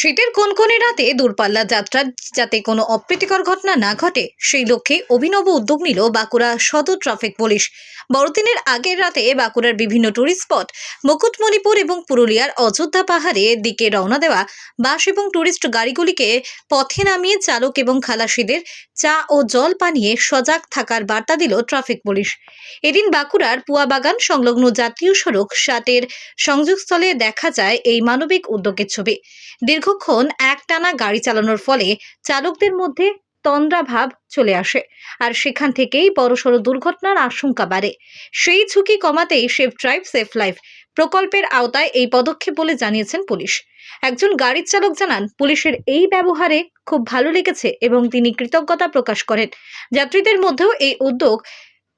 শীতের কনকনে রাতে দূরপাল্লা যাত্রা যাতে কোনো অপ্রীতিকর ঘটনা না ঘটে, সেই লক্ষ্যে অভিনব উদ্যোগ নিল বাঁকুড়া সদর ট্রাফিক পুলিশ। বড়দিনের আগের রাতে বাঁকুড়ার বিভিন্ন টুরিস্ট স্পট মুকুটমণিপুর এবং পুরুলিয়ার অযোধ্যা পাহাড়ের দিকে রওনা দেওয়া বাস এবং টুরিস্ট গাড়িগুলিকে পথে নামিয়ে চালক এবং খালাসিদের চা ও জল পানিয়ে সজাগ থাকার বার্তা দিল ট্রাফিক পুলিশ। এদিন বাঁকুড়ার পুয়াবাগান সংলগ্ন জাতীয় সড়ক, ষাটের সংযোগস্থলে দেখা যায় এই মানবিক উদ্যোগের ছবি। দীর্ঘক্ষণ একটানা গাড়ি চালানোর ফলে চালকদের মধ্যে তন্দ্রাভাব চলে আসে। আর সেখান থেকেই বড়সড় দুর্ঘটনার আশঙ্কা বাড়ে। সেই ঝুঁকি কমাতেই সেফ ড্রাইভ সেফ লাইফ প্রকল্পের আওতায় এই পদক্ষেপ বলে জানিয়েছেন পুলিশ। একজন গাড়ির চালক জানান, পুলিশের এই ব্যবহারে খুব ভালো লেগেছে এবং তিনি কৃতজ্ঞতা প্রকাশ করেন। যাত্রীদের মধ্যেও এই উদ্যোগ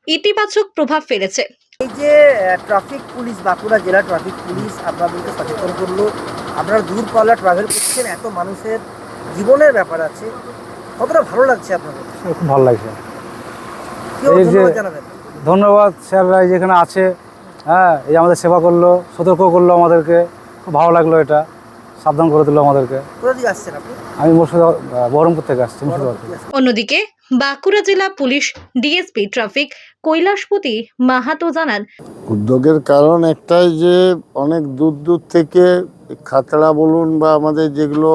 ইতিবাচক প্রভাব ফেলেছে। এই যে ট্রাফিক পুলিশ বাঁকুড়া জেলা ট্রাফিক পুলিশ আপনাদেরকে সচেতন করল। আপনারা দূরপাল্লা ট্রাভেল করছেন এত মানুষের জীবনের ব্যাপার আছে। কতটা ভালো লাগছে আপনাদের? খুব ভালো লাগছে। এই যে- ধন্যবাদ স্যাররা এই যেখানে আছে হ্যাঁ এই আমাদের সেবা করল সতর্ক করল আমাদেরকে খুব ভালো লাগল এটা। সাবধান করে দিল আমাদেরকে। আমি মুর্শিদাবাদ বহরমপুর থেকে আসছি মুর্শিদাবাদ অন্যদিকে বাঁকুড়া জেলা police DSP traffic Kailashpati Mahato জানান উদ্যোগের কারণ একটাই যে অনেক দূর দূর থেকে খাতড়া বলুন বা আমাদের যেগুলো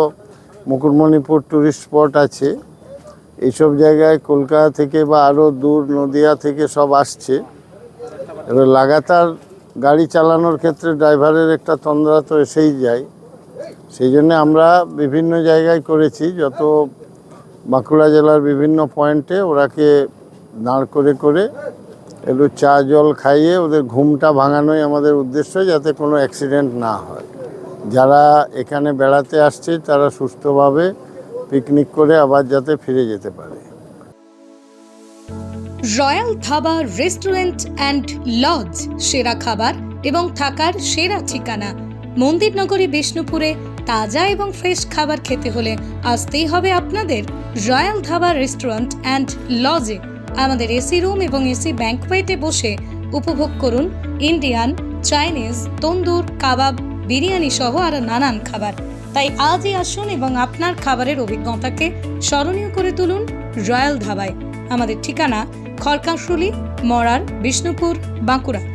মুকুটমণিপুর ট্যুরিস্ট স্পট আছে এইসব জায়গায় কলকাতা থেকে বা আরও দূর নদিয়া থেকে সব আসছে। এবার লাগাতার গাড়ি চালানোর ক্ষেত্রে ড্রাইভারের একটা তন্দ্রা তো এসেই যায়। সেই জন্য আমরা বিভিন্ন জায়গায় করেছি, যত বাঁকুড়া জেলার বিভিন্ন পয়েন্টে ওরাকে দাঁড় করে করে একটু চা জল খাইয়ে ওদের ঘুমটা ভাঙানোই আমাদের উদ্দেশ্য, যাতে কোনো অ্যাক্সিডেন্ট না হয়। যারা এখানে বেড়াতে আসছে, তারা সুস্থভাবে পিকনিক করে আবার যাতে ফিরে যেতে পারে। Royal dhaba restaurant and lodge, সেরা খাবার এবং থাকার সেরা ঠিকানা মন্দিরনগরী বিষ্ণুপুরে তাজা এবং ফ্রেশ খাবার খেতে হলে আসতেই হবে আপনাদের রয়্যাল ধাবা রেস্টুরেন্ট অ্যান্ড লজে। আমাদের এসি রুম এবং এসি ব্যাঙ্কওয়েটে বসে উপভোগ করুন ইন্ডিয়ান, চাইনিজ, তন্দুর, কাবাব, বিরিয়ানি সহ আরও নানান খাবার। তাই আজই আসুন এবং আপনার খাবারের অভিজ্ঞতাকে স্মরণীয় করে তুলুন রয়্যাল ধাবায়। আমাদের ঠিকানা খড়কাশুলি, মরার, বিষ্ণুপুর, বাঁকুড়া।